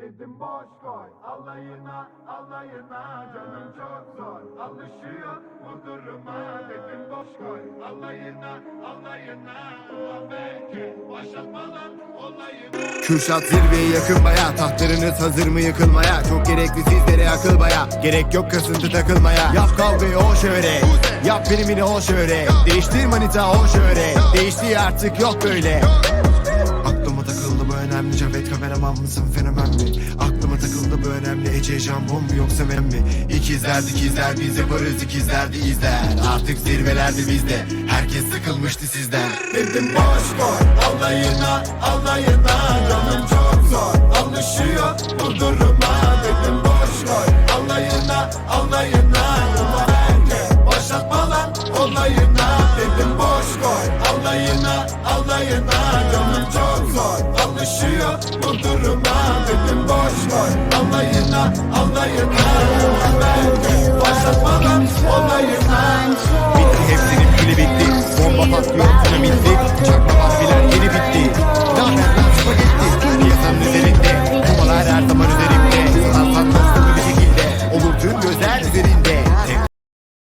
Dedim boş koy alayına alayına canım çok zor. Alışıyor bu duruma. Dedim boş koy alayına alayına. Ulan belki başlatmadan olayına Kürşat zirveye yakın baya Tahtlarınız hazır mı yıkılmaya? Çok gerekli sizlere akıl baya Gerek yok kasıntı takılmaya. Yap kavgayı o şöyle Yap primini o şöyle Değiştir manita o şöyle Değişti artık yok böyle önemli. Cavit kameraman mısın fenomen mi? Aklıma takıldı bu önemli. Ece jambon mu yoksa men mi? İkizler dikizler biz yaparız ikizler de izler. Artık zirvelerde bizde. Herkes sıkılmıştı sizden. Dedim boş koy alayına alayına. Canım çok zor alışıyor bu duruma. Dedim boş koy alayına alayına koy. Alayına alayına Canım çok zor. Alışıyor bu duruma Dedim alayına